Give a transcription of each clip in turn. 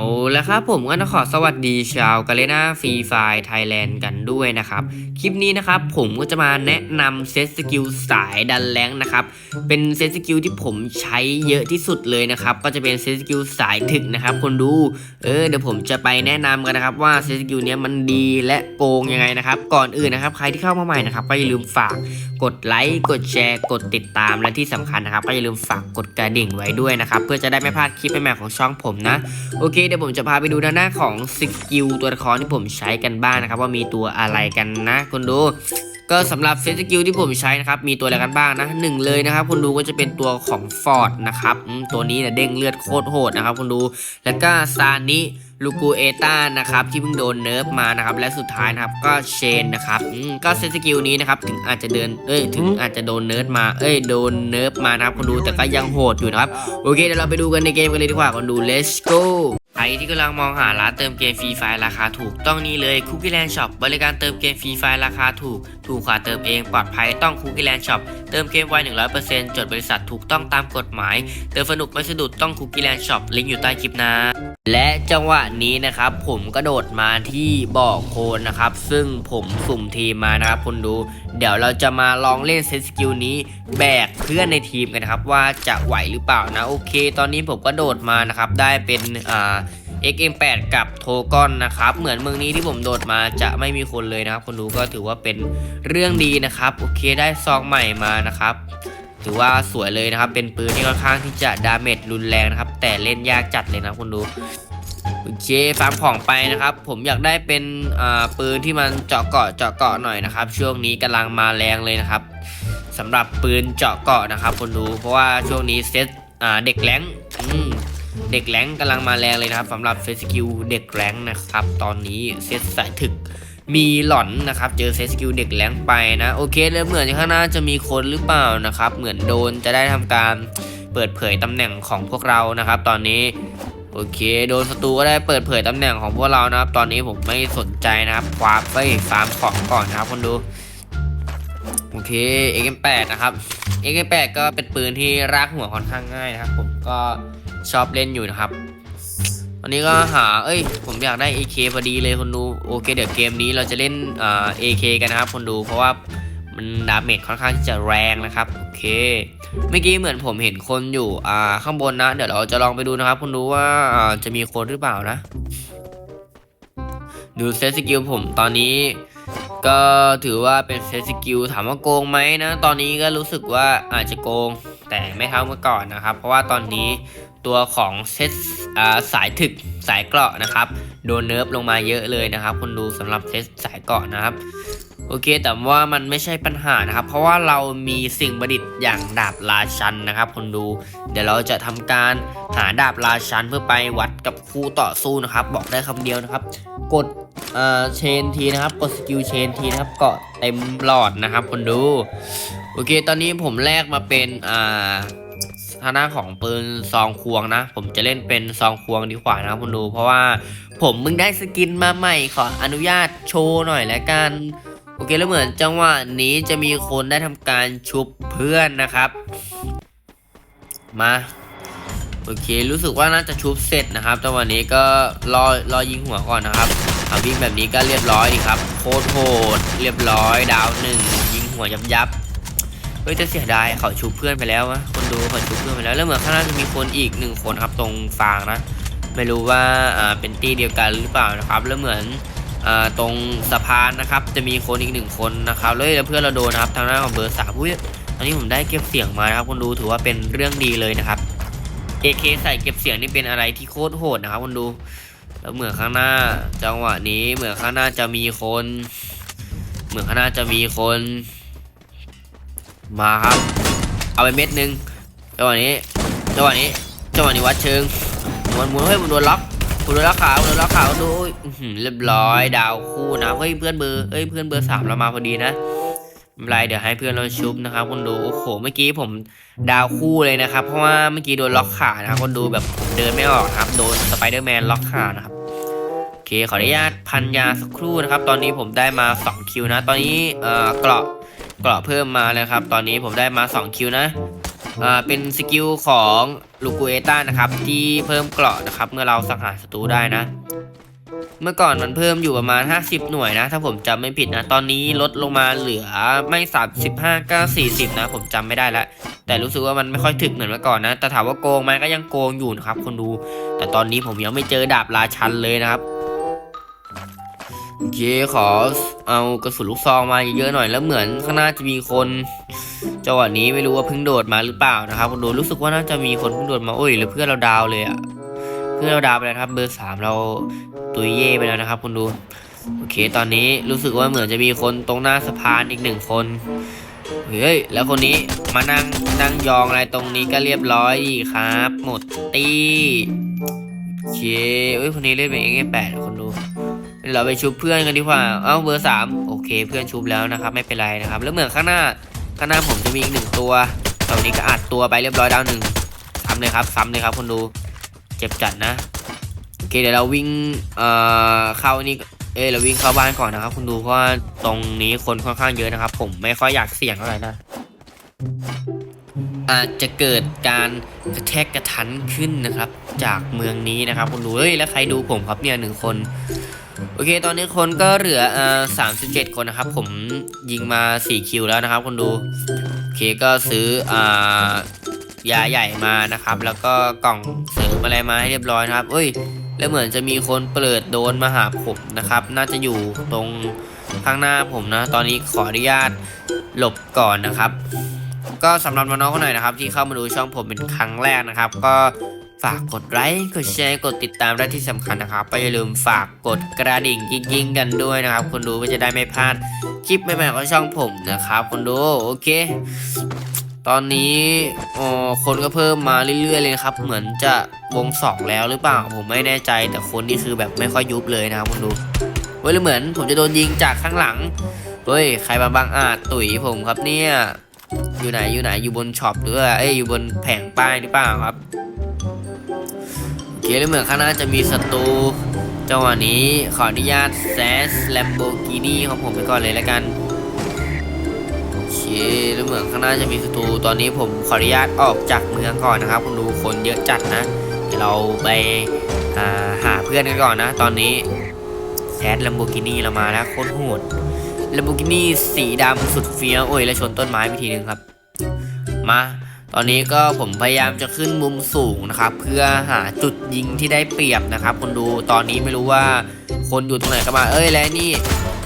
now แล้วครับผมก็ต้องขอสวัสดีชาวกาเลนาฟรีไฟไทยแลนด์กันด้วยนะครับ คลิปนี้นะครับผมก็จะมาแนะนำเซตสกิลสายดันแรงนะครับ เป็นเซตสกิลที่ผมใช้เยอะที่สุดเลยนะครับ ก็จะเป็นเซตสกิลสายถึกนะครับ คนดู เออเดี๋ยวผมจะไปแนะนำกันนะครับ ว่าเซตสกิลเนี้ยมันดีและโกงยังไงนะครับ ก่อนอื่นนะครับ ใครที่เข้ามาใหม่นะครับก็อย่าลืมฝากกดไลค์กดแชร์ กดติดตามและที่สำคัญนะครับ ก็อย่าลืมฝากกดกระดิ่งไว้ด้วยนะครับเพื่อจะได้ไม่พลาดคลิปใหม่ๆของช่องผมนะโอเคเดี๋ยวผมจะจะพาไปดูด้านหน้าของสกิลตัวละครที่ผมใช้กันบ้างนะครับ ว่ามีตัวอะไรกันนะคุณดูก็สำหรับเซตสกิลที่ผมใช้นะครับ มีตัวอะไรกันบ้างนะหนึ่งเลยนะครับคุณดูก็จะเป็นตัวของฟอร์ดนะครับตัวนี้เนี่ยเด้งเลือดโคตรโหดนะครับคุณดู แล้วก็ซานิลูกูเอต้านะครับที่เพิ่งโดนเนิร์ฟมานะครับและสุดท้ายนะครับก็เชนนะครับก็เซตสกิลนี้นะครับถึงอาจจะเดินเอ้ยถึงอาจจะโดนเนิร์ฟมาเอ้ยโดนเนิร์ฟมานะครับคุณดูแต่ก็ยังโหดอยู่นะครับโอเคเดี๋ยวเราไปดูกันในเกมกันเลยดีกว่าคุณดู let's go ครที่กำลังมองหาร้านเติมเกมฟรีไฟราคาถูกต้องนี่เลยคุกกี้แลนด์ช็อปบริการเติมเกมฟรีไฟราคาถูก ถูกกว่าเติมเองปลอดภัยต้องคุกกี้แลนด์ช็อปเติมเกมไว100%จดบริษัทถูกต้องตามกฎหมาย เติมสนุกไม่สะดุดต้องคุกกี้แลนด์ช็อปลิงก์อยู่ใต้คลิปนะ และจังหวะนี้นะครับผมกระโดดมาที่บ่อโคนนะครับ ซึ่งผมสุ่มทีมมานะครับคุณดู เดี๋ยวเราจะมาลองเล่นเซตสกิลนี้แบกเพื่อนในทีมกันนะครับว่าจะไหวหรือเปล่านะโอเค ตอนนี้ผมก็โดดมานะครับได้เป็นอ่า XM8 กับโทกอนนะครับ เหมือนเมืองนี้ที่ผมโดดมาจะไม่มีคนเลยนะครับ คนดูก็ถือว่าเป็นเรื่องดีนะครับ โอเคได้ซองใหม่มานะครับ ถือว่าสวยเลยนะครับ เป็นปืนที่ค่อนข้างที่จะดาเมจรุนแรงนะครับ แต่เล่นยากจัดเลยนะคุณดูโอเคฟาร์มของไปนะครับ ผมอยากได้เป็นปืนที่มันเจาะเกาะเจาะเกาะหน่อยนะครับ ช่วงนี้กำลังมาแรงเลยนะครับสำหรับปืนเจาะเกาะนะครับคนดู เพราะว่าช่วงนี้เซตเด็กแรงอืม เด็กแรงกำลังมาแรงเลยนะครับสำหรับเซตสกิลเด็กแรงนะครับ ตอนนี้เซตสายถึกมีหล่อนนะครับ เจอเซตสกิลเด็กแรงไปนะโอเคแล้วเหมือนข้างหน้าจะมีคนหรือเปล่านะครับ เหมือนโดนจะได้ทำการเปิดเผยตำแหน่งของพวกเรานะครับ ตอนนี้โอเค โดนศัตรูก็ได้เปิดเผยตำแหน่งของพวกเรานะครับ ตอนนี้ผมไม่สนใจนะครับคว้าไปฟาร์มของก่อนนะครับคนดูโอเค XM8 นะครับ XM8 ก็เป็นปืนที่รากหัวค่อนข้างง่ายนะครับ ผมก็ ชอบเล่นอยู่นะครับวันนี้ก็หา เอ้ย ผมอยากได้ AK พอดีเลยคนดู โอเค เดี๋ยวเกมนี้เราจะเล่นอ่า AK กันนะครับคนดู เพราะว่ามันดาเมจค่อนข้างที่จะแรงนะครับ โอเค เมื่อกี้เหมือนผมเห็นคนอยู่ อ่า ข้างบนนะ เดี๋ยวเราจะลองไปดูนะครับคุณดูว่าอ่าจะมีคนหรือเปล่านะ ดูเซตสกิลผมตอนนี้ ก็ถือว่าเป็นเซตสกิลถามว่าโกงไหมนะ ตอนนี้ก็รู้สึกว่าอาจจะโกงแต่ไม่เท่าเมื่อก่อนนะครับ เพราะว่าตอนนี้ ตัวของเซตสายถึกสายเกราะนะครับ โดนเนิร์ฟลงมาเยอะเลยนะครับคุณดูสำหรับเซตสายเกราะนะครับ โอเค แต่ว่ามันไม่ใช่ปัญหานะครับ เพราะว่าเรามีสิ่งประดิษฐ์อย่างดาบราชันนะครับคนดู เดี๋ยวเราจะทำการหาดาบราชันเพื่อไปวัดกับคู่ต่อสู้นะครับ บอกได้คำเดียวนะครับ กดเอ่อเชนทีนะครับกดสกิลเชนทีนะครับเกาะเต็มหลอดนะครับคนดู โอเค ตอนนี้ผมแลกมาเป็นอ่า ทางหน้าของปืนซองควงนะ ผมจะเล่นเป็นซองควงดีกว่านะครับคนดู เพราะว่าผมมึงได้สกินมาใหม่ขออนุญาตโชว์หน่อยแล้วกันโอเคแล้วเหมือนจังหวะนี้จะมีคนได้ทำการชุบเพื่อนนะครับ มาโอเค รู้สึกว่าน่าจะชุบเสร็จนะครับจังหวะนี้ก็รอรอยิงหัวก่อนนะครับเอาวิ่งแบบนี้ก็เรียบร้อยดีครับ โคตรโหดเรียบร้อยดาวหนึ่งยิงหัวยับยับ เฮ้ยจะเสียดายเขาชุบเพื่อนไปแล้วนะคนดูเขาชุบเพื่อนไปแล้วแล้วเหมือนข้างหน้าจะมีคนอีกหนึ่งคนครับตรงฟางนะไม่รู้ว่าอ่าเป็นตีเดียวกันหรือเปล่านะครับแล้วเหมือนอ่าตรงสะพานนะครับจะมีคนอีกหนึ่งคนนะครับแล้วแล้วเพื่อนเราโดนนะครับทางหน้าของเบอร์สามอุ้ยตอนนี้ผมได้เก็บเสียงมานะครับคนดูถือว่าเป็นเรื่องดีเลยนะครับ AK ใส่เก็บเสียงนี่เป็นอะไรที่โคตรโหดนะครับคนดูแล้วเหมือนข้างหน้าจังหวะนี้เหมือนข้างหน้าจะมีคน เหมือนข้างหน้าจะมีคน มาครับ เอาไปเม็ดหนึ่งจังหวะนี้จังหวะนี้จังหวะนี้วัดเชิงมันหมุนเฮ้ยมันโดนล็อกมันโดนล็อกขามันโดนล็อกขาดูเรียบร้อยดาวคู่นะเฮ้ยเพื่อนเบอร์เอ้ยเพื่อนเบอร์สามเรามาพอดีนะไม่เป็นไรเดี๋ยวให้เพื่อนเราชุบนะครับคนดูโอ้โหเมื่อกี้ผมดาวคู่เลยนะครับ เพราะว่าเมื่อกี้โดนล็อกขานะครับคนดูแบบเดินไม่ออกครับโดนสไปเดอร์แมนล็อกขานะครับโอเคขออนุญาตพันยาสักครู่นะครับ ตอนนี้ผมได้มา2คิวนะ ตอนนี้เอ่อเกราะ เกราะเพิ่มมาแล้วครับ ตอนนี้ผมได้มา 2 คิวนะอ่าเป็นสกิลของลูกูเอต้านะครับที่เพิ่มเกราะนะครับ เมื่อเราสังหารศัตรูได้นะ เมื่อก่อนมันเพิ่มอยู่ประมาณ 50 หน่วยนะ ถ้าผมจำไม่ผิดนะ ตอนนี้ลดลงมาเหลือไม่ 35ก็40 นะ ผมจำไม่ได้แล้วแต่รู้สึกว่ามันไม่ค่อยถึกเหมือนเมื่อก่อนนะแต่ถามว่าโกงไหมก็ยังโกงอยู่นะครับคนดู แต่ตอนนี้ผมยังไม่เจอดาบราชันเลยนะครับ เคขอเอากระสุนลูกซองมาเยอะๆหน่อยแล้วเหมือนข้างหน้าจะมีคนจังหวะนี้ไม่รู้ว่าเพิ่งโดดมาหรือเปล่านะครับคนดูรู้สึกว่าน่าจะมีคนเพิ่งโดดมาโอ้ยหรือเพื่อนเราดาวเลยอะเพื่อนเราดาวไปแล้วครับ เบอร์สามเราตุยเย่ไปแล้วนะครับคนดูโอเค ตอนนี้รู้สึกว่าเหมือนจะมีคนตรงหน้าสะพานอีกหนึ่งคนเฮ้ยแล้วคนนี้มานั่งนั่งยองอะไรตรงนี้ก็เรียบร้อยครับ หมดตีโอเคเอ้ยคนนี้เล่นเป็นเอ็แปดคนดู เราไปชุบเพื่อนกันดีกว่า เอ้าเบอร์สามโอเค เพื่อนชุบแล้วนะครับ ไม่เป็นไรนะครับ แล้วเหมือนข้างหน้าข้างหน้าผมจะมีอีกหนึ่งตัวตอนนี้ก็อัดตัวไปเรียบร้อยดาวหนึ่งซ้ำเลยครับซ้ำเลยครับคนดูเจ็บจัดนะโอเคเดี๋ยวเราวิ่งเอ่อเข้านี่เอ้ยเราวิ่งเข้าบ้านก่อนนะครับคุณดูเพราะว่าตรงนี้คนค่อนข้างเยอะนะครับ ผมไม่ค่อยอยากเสี่ยงเท่าไหร่นะอาจจะเกิดการกระแทกกระทันขึ้นนะครับ จากเมืองนี้นะครับ คุณดูเฮ้ยแล้วใครดูผมครับเนี่ยหนึ่งคน โอเค ตอนนี้คนก็เหลืออ่าสามสิบเจ็ดคนนะครับ ผมยิงมาสี่คิวแล้วนะครับคนดู โอเคก็ซื้ออ่ายาใหญ่มานะครับ แล้วก็กล่องเสริมอะไรมาให้เรียบร้อยนะครับเอ้ย แล้วเหมือนจะมีคนเปิดโดนมาหาผมนะครับ น่าจะอยู่ตรงข้างหน้าผมนะ ตอนนี้ขออนุญาตหลบก่อนนะครับ ก็สำหรับน้องๆคนไหนนะครับ ที่เข้ามาดูช่องผมเป็นครั้งแรกนะครับ ก็ ฝากกดไลค์กดแชร์กดติดตามและที่สำคัญนะครับก็อย่าลืมฝากกดกระดิ่งยิ่งๆกันด้วยนะครับคนดูก็จะได้ไม่พลาดคลิปใหม่ๆของช่องผมนะครับคนดูโอเค ตอนนี้อ๋อคนก็เพิ่มมาเรื่อยๆเลยครับ เหมือนจะวงสองแล้วหรือเปล่าผมไม่แน่ใจแต่คนนี่คือแบบไม่ค่อยยุบเลยนะครับคนดูเว้ยหรือเหมือนผมจะโดนยิงจากข้างหลังเฮ้ยใครมาบังอาจตุ๋ยผมครับเนี่ยอยู่ไหนอยู่ไหนอยู่บนช็อปหรือเอ้ยอยู่บนแผงป้ายหรือเปล่าครับ โอเคแล้วเหมือนข้างหน้าจะมีศัตรูจังหวะนี้ขออนุญาตแซสแลมโบกินีของผมไปก่อนเลยแล้วกันโอเคแล้วเหมือนข้างหน้าจะมีศัตรูตอนนี้ผมขออนุญาตออกจากเมืองก่อนนะครับคุณดูคนเยอะจัดนะเดี๋ยวเราไปาหาเพื่อนกันก่อนนะ ตอนนี้แซสแลมโบกินีเรามาแล้วโคตรโหดแลมโบกินี่สีดำสุดเฟี้ยวโอ้ยแล้วชนต้นไม้ไปทีนึงครับ มา ตอนนี้ก็ผมพยายามจะขึ้นมุมสูงนะครับ เพื่อหาจุดยิงที่ได้เปรียบนะครับ คนดูตอนนี้ไม่รู้ว่าคนอยู่ตรงไหนก็มา เอ้ยแล้วนี่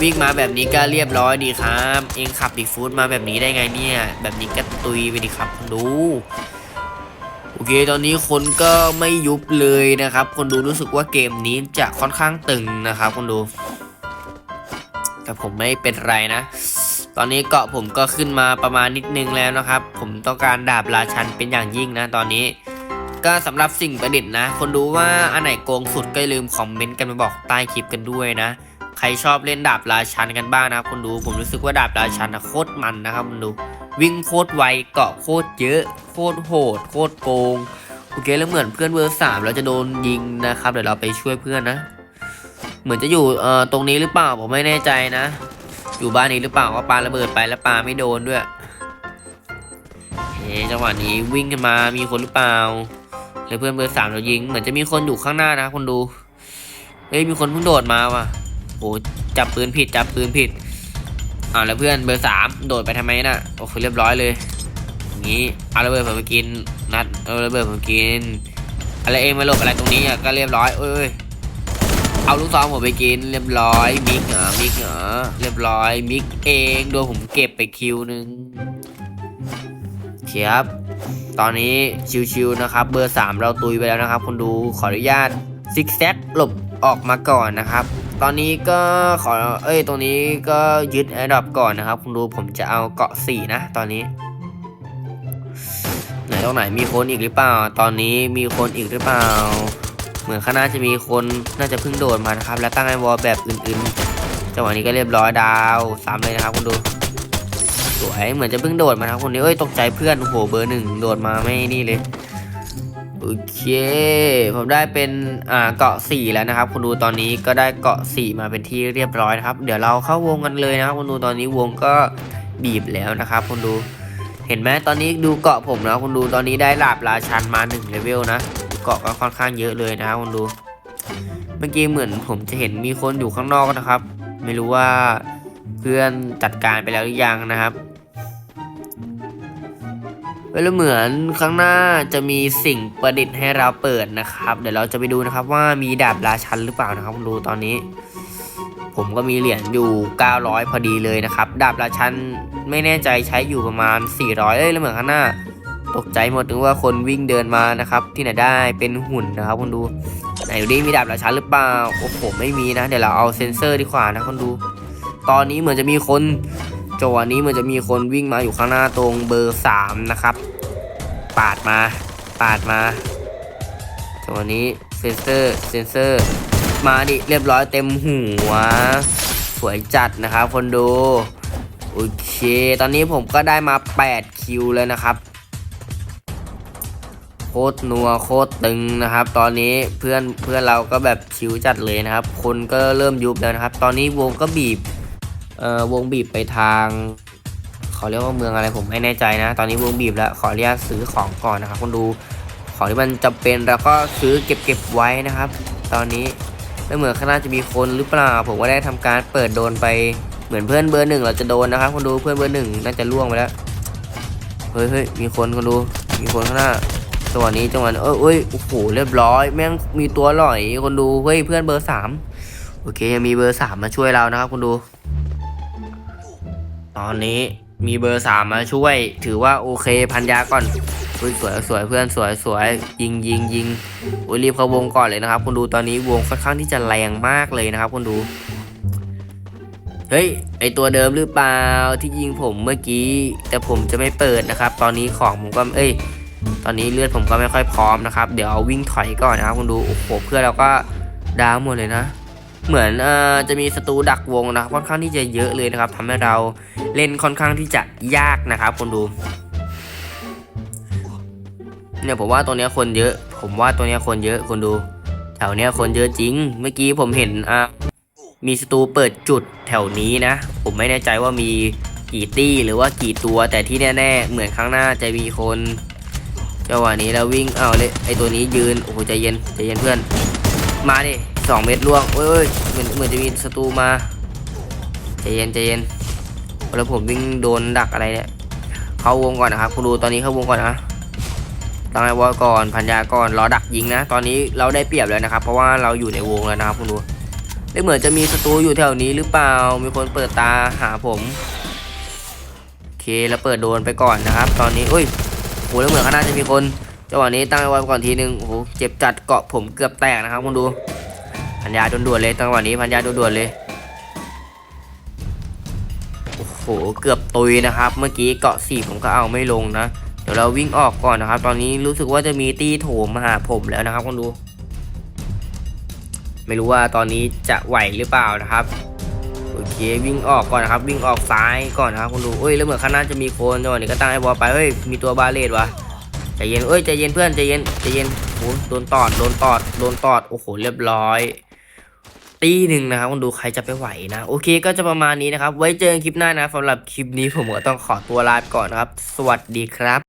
วิ่งมาแบบนี้ก็เรียบร้อยดีครับ เองขับบิ๊กฟูดมาแบบนี้ได้ไงเนี่ย แบบนี้ก็ตุยไปดีครับคนดูโอเค ตอนนี้คนก็ไม่ยุบเลยนะครับ คนดูรู้สึกว่าเกมนี้จะค่อนข้างตึงนะครับ คนดู แต่ผมไม่เป็นไรนะ ตอนนี้เกาะผมก็ขึ้นมาประมาณนิดนึงแล้วนะครับ ผมต้องการดาบราชันเป็นอย่างยิ่งนะตอนนี้ ก็สำหรับสิ่งประดิษฐ์นะ คนดูว่าอันไหนโกงสุดก็ลืมคอมเมนต์กันมาบอกใต้คลิปกันด้วยนะ ใครชอบเล่นดาบราชันกันบ้างนะครับคนดูผมรู้สึกว่าดาบราชันนะโคตรมันนะครับคนดูวิ่งโคตรไวเกาะโคตรเยอะ โคตรโหด โคตรโกงโอเคแล้วเหมือนเพื่อนเบอร์สามเราจะโดนยิงนะครับเดี๋ยวเราไปช่วยเพื่อนนะ เหมือนจะอยู่เอ่อตรงนี้หรือเปล่าผมไม่แน่ใจนะ อยู่บ้านนี้หรือเปล่าว่าปาระเบิดไปแล้วปาไม่โดนด้วยเอ๊จังหวะนี้วิ่งขึ้นมามีคนหรือเปล่าแล้วเพื่อนเบอร์สามเรายิง เหมือนจะมีคนอยู่ข้างหน้านะคนดูเฮ้ยมีคนเพิ่งโดดมาว่ะโอ้จับปืนผิดจับปืนผิดอ่าแล้วเพื่อนเบอร์สามโดดไปทำไมน่ะโอเคเรียบร้อยเลยอย่างนี้เอาระเบิดผมไปกินนัดเอาระเบิดผมกินอะไรเองมาหลบอะไรตรงนี้อะก็เรียบร้อยเอ้ย เอาลูกซองผมไปกินเรียบร้อยมิกเหรอมิกเหรอเรียบร้อยมิกเองโดนผมเก็บไปคิวนึงเชียบตอนนี้ชิวๆนะครับ เบอร์ 3 เราตุยไปแล้วนะครับคนดูขออนุญาตซิกแซกหลบออกมาก่อนนะครับ ตอนนี้ก็ขอเอ้ยตรงนี้ก็ยึดแอร์ดอปก่อนนะครับ คุณดูผมจะเอาเกาะ4นะ ตอนนี้ ไหนตรงไหนมีคนอีกหรือเปล่า ตอนนี้มีคนอีกหรือเปล่า เหมือนข้างหน้าจะมีคนน่าจะเพิ่งโดดมานะครับ แล้วตั้งไอวอลแบบอื่นๆจังหวะนี้ก็เรียบร้อยดาวซ้ำเลยนะครับคุณดูสวยเหมือนจะเพิ่งโดดมานะครับคนนี้เอ้ยตกใจเพื่อนโอ้โหเบอร์หนึ่งโดดมาไม่นี่เลยโอเค ผมได้เป็นอ่าเกาะสี่แล้วนะครับคุณดูตอนนี้ก็ได้เกาะสี่มาเป็นที่เรียบร้อยนะครับ เดี๋ยวเราเข้าวงกันเลยนะครับคุณดูตอนนี้วงก็บีบแล้วนะครับคุณดูเห็นไหมตอนนี้ดูเกาะผมนะคุณดูตอนนี้ได้ลาบราชันมาหนึ่งเลเวลนะ กาะก็ค่อนข้างเยอะเลยนะคุณดู เมื่อกี้เหมือนผมจะเห็นมีคนอยู่ข้างนอกนะครับ ไม่รู้ว่าเพื่อนจัดการไปแล้วหรือยังนะครับแล้วเหมือนข้างหน้าจะมีสิ่งประดิษฐ์ให้เราเปิดนะครับ เดี๋ยวเราจะไปดูนะครับว่ามีดาบราชันหรือเปล่านะครับคุณดูตอนนี้ ผมก็มีเหรียญอยู่ 900 พอดีเลยนะครับ ดาบราชันไม่แน่ใจใช้อยู่ประมาณ 400เอ้ยแล้วเหมือนข้างหน้า ตกใจหมดถึงว่าคนวิ่งเดินมานะครับ ที่ไหนได้เป็นหุ่นนะครับคุณดูไหนดูดิมีดาบราชันหรือเปล่าโอ้โหไม่มีนะ เดี๋ยวเราเอาเซนเซอร์ดีกว่านะคุณดู ตอนนี้เหมือนจะมีคนจังหวะนี้เหมือนจะมีคนวิ่งมาอยู่ข้างหน้าตรงเบอร์สามนะครับ ปาดมา ปาดมาจังหวะนี้เซนเซอร์เซนเซอร์ มาดิเรียบร้อยเต็มหัวสวยจัดนะครับคนดูโอเค ตอนนี้ผมก็ได้มา 8 คิวแล้วนะครับ ตรนัวโคตรตึงนะครับ ตอนนี้เพื่อนเพื่อนเราก็แบบชิวจัดเลยนะครับ คนก็เริ่มยุบแล้วนะครับ ตอนนี้วงก็บีบเอ่อวงบีบไปทางเขาเรียกว่าเมืองอะไรผมไม่แน่ใจนะ ตอนนี้วงบีบแล้วขออนุญาตซื้อของก่อนนะครับคนดูของที่มันจำเป็นแล้วก็ซื้อเก็บเก็บไว้นะครับ ตอนนี้ไม่เหมือนข้างหน้าจะมีคนหรือเปล่า ผมก็ได้ทำการเปิดโดนไปเหมือนเพื่อนเบอร์หนึ่งเราจะโดนนะครับคนดูเพื่อนเบอร์หนึ่งน่าจะล่วงไปแล้วเฮ้ยเฮ้ยมีคนคนดูมีคนข้างหน้า จังหวะนี้จังหวะเอ้ยเอ้ยโอ้โหเรียบร้อย แม่งมีตัวหล่อยคนดูเฮ้ยเพื่อนเบอร์สามโอเคยังมีเบอร์สามมาช่วยเรานะครับคนดู ตอนนี้มีเบอร์สามมาช่วย ถือว่าโอเคพันยาก่อนอุ้ยสวยสวยเพื่อนสวยสวยยิงยิงยิงอุ้ยรีบเข้าวงก่อนเลยนะครับคุณดูตอนนี้วงค่อนข้างที่จะแรงมากเลยนะครับคุณดูเฮ้ยไอตัวเดิมหรือเปล่าที่ยิงผมเมื่อกี้ แต่ผมจะไม่เปิดนะครับ ตอนนี้ของผมก็เอ้ย ตอนนี้เลือดผมก็ไม่ค่อยพร้อมนะครับ เดี๋ยวเอาวิ่งถอยก่อนนะครับคุณดูโอ้โหเพื่อนเราก็ดาวหมดเลยนะ เหมือนเอ่อจะมีศัตรูดักวงนะครับค่อนข้างที่จะเยอะเลยนะครับทำให้เราเล่นค่อนข้างที่จะยากนะครับคุณดูเนี่ยผมว่าตัวเนี้ยคนเยอะ ผมว่าตัวเนี้ยคนเยอะคุณดู แถวเนี้ยคนเยอะจริง เมื่อกี้ผมเห็นอะมีศัตรูเปิดจุดแถวนี้นะ ผมไม่แน่ใจว่ามีกี่ตี้หรือว่ากี่ตัวแต่ที่แน่ ๆ เหมือนข้างหน้าจะมีคน จังหวะนี้เราวิ่งเอาเลยไอตัวนี้ยืนโอ้โหใจเย็นใจเย็นเพื่อน มาดิสองเม็ดล่วงเอ้ยเหมือนเหมือนจะมีศัตรูมาใจเย็นใจเย็นแล้วผมวิ่งโดนดักอะไรเนี่ยเข้าวงก่อนนะครับคุณดูตอนนี้เข้าวงก่อนนะตั้งไอ้วอลก่อนพันยาก่อนรอดักยิงนะ ตอนนี้เราได้เปรียบแล้วนะครับ เพราะว่าเราอยู่ในวงแล้วนะครับคุณดูได้เหมือนจะมีศัตรูอยู่แถวนี้หรือเปล่ามีคนเปิดตาหาผมโอเคแล้วเปิดโดนไปก่อนนะครับ ตอนนี้อุ้ย โหแล้วเหมือนข้างหน้าจะมีคนจังหวะนี้ตั้งไว้ก่อนทีนึงโอ้โหเจ็บจัดเกาะผมเกือบแตกนะครับคุณดูพันยาด่วนๆเลยจังหวะนี้พันยาด่วนๆเลยโอ้โหเกือบตุยนะครับ เมื่อกี้เกาะสี่ผมก็เอาไม่ลงนะเดี๋ยวเราวิ่งออกก่อนนะครับ ตอนนี้รู้สึกว่าจะมีตีโถมมาหาผมแล้วนะครับคุณดู ไม่รู้ว่าตอนนี้จะไหวหรือเปล่านะครับ วิ่งออกก่อนนะครับ วิ่งออกซ้ายก่อนนะครับคุณดูเอ้ยแล้วเหมือนข้างหน้าจะมีคนจังหวะนี้ก็ตั้งไอ้บอลไปเฮ้ยมีตัวบาเลตวะใจเย็นเอ้ยใจเย็นเพื่อนใจเย็นใจเย็นโอ้โหโดนตอดโดนตอดโดนตอดโอ้โหเรียบร้อย ตีหนึ่งนะครับคุณดูใครจะไปไหวนะโอเคก็จะประมาณนี้นะครับ ไว้เจอกันคลิปหน้านะสำหรับคลิปนี้ผมก็ต้องขอตัวลาไปก่อนนะครับ สวัสดีครับ